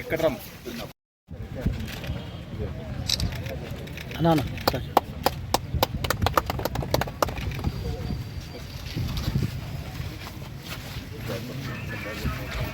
ఇక్కడ రమ్మ అన్నా.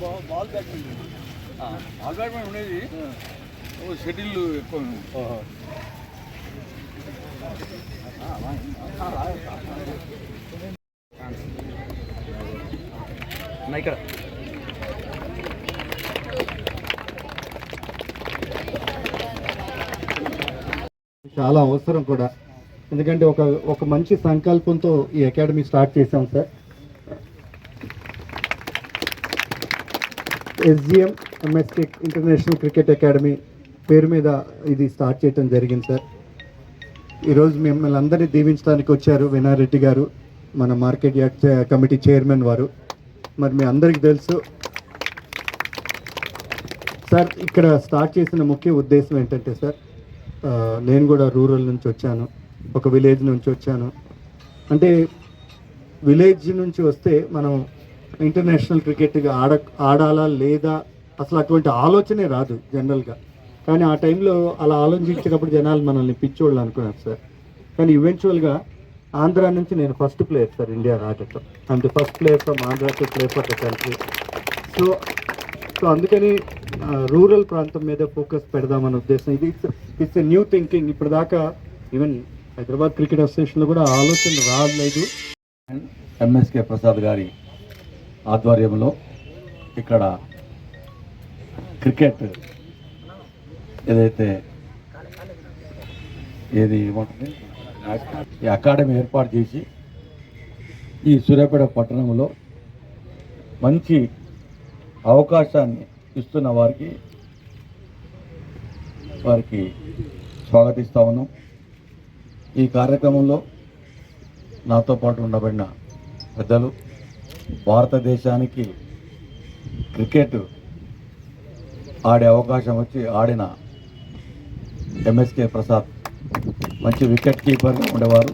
బాల్ బ్యాట్మెంట్ ఉండేది షెడ్యూల్ ఎక్కువ ఇక్కడ చాలా అవసరం కూడా. ఎందుకంటే ఒక ఒక మంచి సంకల్పంతో ఈ అకాడమీ స్టార్ట్ చేశాం సార్. ఎస్జిఎం ఎంఎస్టిక్ ఇంటర్నేషనల్ క్రికెట్ అకాడమీ పేరు మీద ఇది స్టార్ట్ చేయడం జరిగింది సార్. ఈరోజు మిమ్మల్ని అందరినీ దీవించడానికి వచ్చారు వినారెడ్డి గారు మన మార్కెట్ యార్డ్ కమిటీ చైర్మన్ వారు. మరి మీ అందరికీ తెలుసు సార్ ఇక్కడ స్టార్ట్ చేసిన ముఖ్య ఉద్దేశం ఏంటంటే సార్ నేను కూడా రూరల్ నుంచి వచ్చాను ఒక విలేజ్ నుంచి వచ్చాను. అంటే విలేజ్ నుంచి వస్తే మనం ఇంటర్నేషనల్ క్రికెట్గా ఆడ ఆడాలా లేదా? అసలు అటువంటి ఆలోచనే రాదు జనరల్గా కానీ ఆ టైంలో అలా ఆలోచించేటప్పుడు జనాలు మనల్ని పిచ్చోళ్ళు అనుకున్నారు సార్. కానీ ఈవెన్చువల్గా ఆంధ్ర నుంచి నేను ఫస్ట్ ప్లేయర్ సార్ ఇండియా రావటం అంటే first player from Andhra to play for the country so so అందుకని రూరల్ ప్రాంతం మీద ఫోకస్ పెడదామన్న ఉద్దేశం. ఇది ఇట్స్ ఎ న్యూ థింకింగ్ ఇప్పుడు దాకా ఈవెన్ హైదరాబాద్ క్రికెట్ అసోసియేషన్లో కూడా ఆలోచన రాలేదు. ఎంఎస్కే ప్రసాద్ గారి ఆధ్వర్యంలో ఇక్కడ క్రికెట్ ఏదైతే ఏది ఏమంటుంది? ఈ అకాడమీ ఏర్పాటు చేసి ఈ సూర్యాపేట పట్టణంలో మంచి అవకాశాన్ని ఇస్తున్న వారికి వారికి స్వాగతిస్తా ఉన్నాం. ఈ కార్యక్రమంలో నాతో పాటు ఉండబడిన పెద్దలు భారతదేశానికి క్రికెట్ ఆడే అవకాశం వచ్చి ఆడిన ఎంఎస్కే ప్రసాద్ మంచి వికెట్ కీపర్గా ఉండేవారు.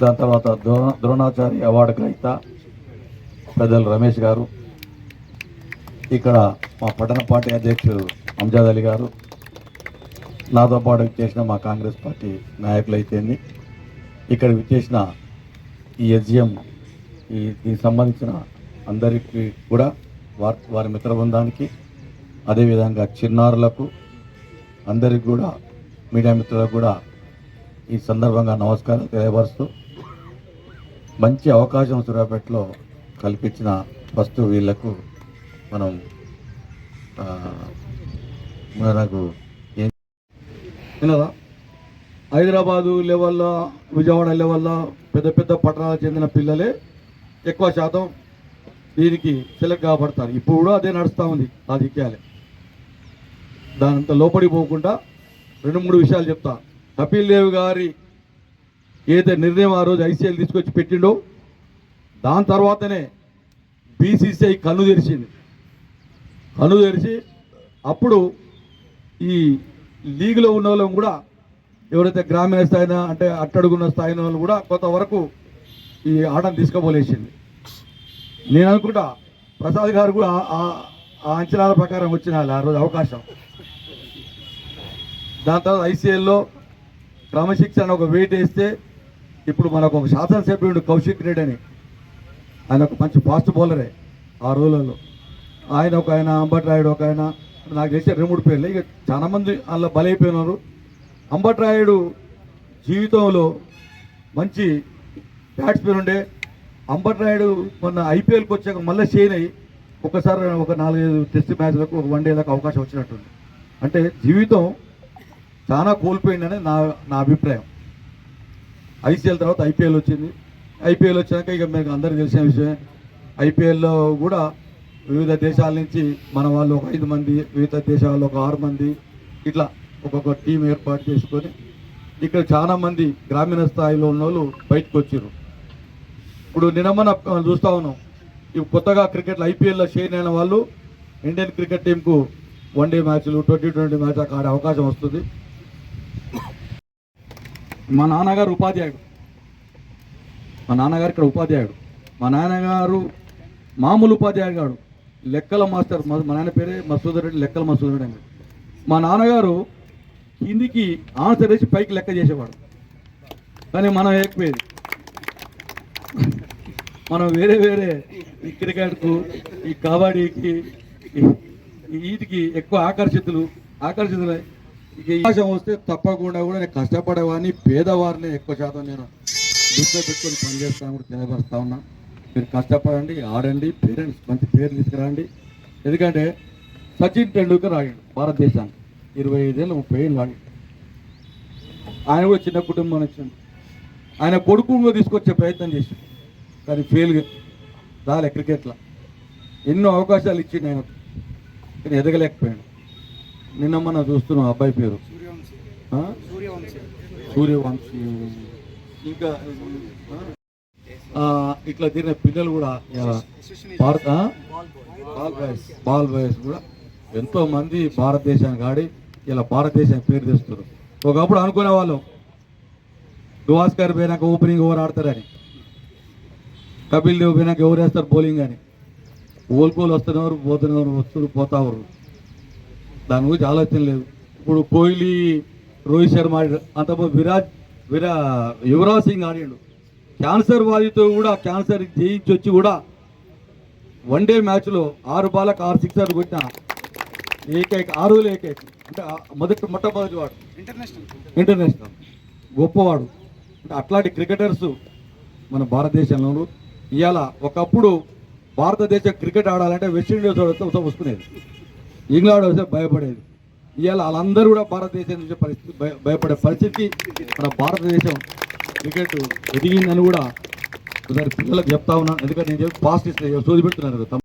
దాని తర్వాత ద్రోణ ద్రోణాచారి అవార్డు గ్రహీత పెద్దలు రమేష్ గారు. ఇక్కడ మా పట్టణ పార్టీ అధ్యక్షుడు అంజాద్ అలీ గారు. నాతో పాటు చేసిన మా కాంగ్రెస్ పార్టీ నాయకులు అయితేంది ఇక్కడ విచ్చేసిన ఈ ఎస్జిఎం ఈ దీనికి సంబంధించిన అందరికీ కూడా వారి వారి మిత్ర బృందానికి అదేవిధంగా చిన్నారులకు అందరికి కూడా మీడియా మిత్రులకు కూడా ఈ సందర్భంగా నమస్కారం తెలియపరుస్తూ మంచి అవకాశం సూర్యాపేటలో కల్పించిన ఫస్ట్ వీళ్ళకు మనం మనకు ఏం వినదా హైదరాబాదు లెవెల్లో విజయవాడ లెవెల్లో పెద్ద పెద్ద పట్టణాలకు చెందిన పిల్లలే ఎక్కువ శాతం దీనికి సెలెక్ట్ కాబడతారు. ఇప్పుడు కూడా అదే నడుస్తూ ఉంది రాజకీయాలే దానంత లోపడి పోకుండా రెండు మూడు విషయాలు చెప్తా. కపిల్ దేవ్ గారి ఏదైతే నిర్ణయం ఆ రోజు ఐసీఎల్ తీసుకొచ్చి పెట్టిండో దాని తర్వాతనే బీసీసీఐ కన్ను తెరిచింది. కన్ను తెరిచి అప్పుడు ఈ లీగ్లో ఉన్న వాళ్ళం కూడా ఎవరైతే గ్రామీణ స్థాయిన అంటే అట్టడుగున్న స్థాయిన వాళ్ళు కూడా కొంతవరకు ఈ ఆటను తీసుకోబోలేసింది. నేను అనుకుంటా ప్రసాద్ గారు కూడా ఆ- అంచనాల ప్రకారం వచ్చిన ఆ రోజు అవకాశం. దాని తర్వాత ఐసీఎల్లో క్రమశిక్షణ ఒక వెయిట్ వేస్తే ఇప్పుడు మనకు ఒక శాసనసభ్యుడు కౌశిక్ రెడ్డి అని ఆయన ఒక మంచి ఫాస్ట్ బౌలరే ఆ రోజులలో. ఆయన ఒక ఆయన అంబట్ రాయుడు ఒక ఆయన నాకు తెలిసి రెండు మూడు పేర్లు. ఇక చాలా మంది అందులో బలైపోయినారు. అంబట్ రాయుడు జీవితంలో మంచి బ్యాట్స్మెన్ ఉండే. అంబర్నాయుడు మొన్న ఐపీఎల్కి వచ్చాక మళ్ళీ షేన్ అయ్యి ఒకసారి ఒక నాలుగైదు టెస్ట్ మ్యాచ్లకు ఒక వన్ డేలకు అవకాశం వచ్చినట్టుంది. అంటే జీవితం చాలా కోల్పోయిందని నా నా అభిప్రాయం. ఐసీఎల్ తర్వాత ఐపీఎల్ వచ్చింది. ఐపీఎల్ వచ్చాక ఇక మీకు అందరికీ తెలిసిన విషయం ఐపీఎల్లో కూడా వివిధ దేశాల నుంచి మన వాళ్ళు ఒక ఐదు మంది వివిధ దేశాల్లో ఒక ఆరు మంది ఇట్లా ఒక్కొక్క టీం ఏర్పాటు చేసుకొని ఇక్కడ చాలామంది గ్రామీణ స్థాయిలో ఉన్న వాళ్ళు బయటకు వచ్చారు ఇప్పుడు నినమన చూస్తూ చూస్తా ఉన్నాం. ఇప్పుడు కొత్తగా క్రికెట్లో ఐపీఎల్లో షేర్ అయిన వాళ్ళు ఇండియన్ క్రికెట్ టీంకు వన్ డే మ్యాచ్లు ట్వంటీ ట్వంటీ మ్యాచ్ ఆడే అవకాశం వస్తుంది. మా నాన్నగారు ఉపాధ్యాయుడు. మా నాన్నగారు ఇక్కడ ఉపాధ్యాయుడు. మా నాన్నగారు మామూలు ఉపాధ్యాయుడు కాడు. లెక్కల మాస్టర్. మా నాన్న పేరే మసూదర్ రెడ్డి లెక్కల మసూదర్ రెడ్డి మా నాన్నగారు కిందికి ఆన్సర్ వేసి పైకి లెక్క చేసేవాడు. కానీ మనం ఏకపోయేది మనం వేరే వేరే ఈ క్రికెట్కు ఈ కబడ్డీకి ఈ- వీటికి ఎక్కువ ఆకర్షితులు ఆకర్షితులై ఇక అవకాశం వస్తే తప్పకుండా కూడా నేను కష్టపడేవాడిని పేదవారిని ఎక్కువ శాతం నేను దృష్టిలో పెట్టుకొని పనిచేస్తాను కూడా తెలియపరుస్తా ఉన్నా. మీరు కష్టపడండి ఆడండి పేరెంట్స్ మంచి పేరు తీసుకురండి. ఎందుకంటే సచిన్ టెండూల్కర్ ఆడాడు భారతదేశానికి. ఇరవై ఐదేళ్ళు ముప్పై ఏళ్ళు ఆడాడు ఆయన కూడా చిన్న కుటుంబం నుంచి. ఆయన కొడుకుని తీసుకొచ్చే ప్రయత్నం చేశాడు. కానీ ఫెయిల్ రాలే క్రికెట్లో. ఎన్నో అవకాశాలు ఇచ్చి నేను కానీ ఎదగలేకపోయాను. నిన్న మనం చూస్తున్నాం అబ్బాయి పేరు. సూర్యవంశీ. ఇంకా ఇట్లా తిరిగిన పిల్లలు కూడా ఇలా భారత బాల్ బాయ్స్ బాల్ బాయ్స్ కూడా ఎంతో మంది భారతదేశానికి ఆడి ఇలా భారతదేశానికి పేరు తెస్తారు ఒకప్పుడు అనుకునే వాళ్ళం గవాస్కర్ పోయినాక ఓపెనింగ్ ఓవర్ ఆడతారని. కపిల్ దేవ్ పోయినాక ఎవరు వేస్తారు? బౌలింగ్ అని. ఓల్కోలు వస్తున్నవారు పోతున్నవారు వస్తున్నారు పోతావారు దాని గురించి ఆలోచన లేదు. ఇప్పుడు కోహ్లీ రోహిత్ శర్మ ఆడాడు అంతకుముందు విరాట్ విరా యువరాజ్ సింగ్ ఆడాడు. క్యాన్సర్ బాధితో కూడా క్యాన్సర్ జయించి వచ్చి కూడా వన్ డే మ్యాచ్లో ఆరు బాలకు ఆరు సిక్సర్లు కొట్టిన ఏకైక ఆరులో ఏకైక. అంటే మొదటి మొట్టమొదటి వాడు. ఇంటర్నేషనల్ గొప్పవాడు. అంటే అట్లాంటి క్రికెటర్స్ మన భారతదేశంలో ఇవాళ ఒకప్పుడు భారతదేశం క్రికెట్ ఆడాలంటే వెస్టిండీస్ వస్తే వస్తుకునేది ఇంగ్లాండ్ వస్తే భయపడేది. ఇవాళ వాళ్ళందరూ కూడా భారతదేశం నుంచి పరిస్థితి భయపడే పరిస్థితికి మన భారతదేశం క్రికెట్ ఎదిగిందని కూడా పిల్లలకు చెప్తా ఉన్నాను ఎందుకంటే నేను చెప్పి పాస్ట్ ఇస్తే చూసి పెడుతున్నాను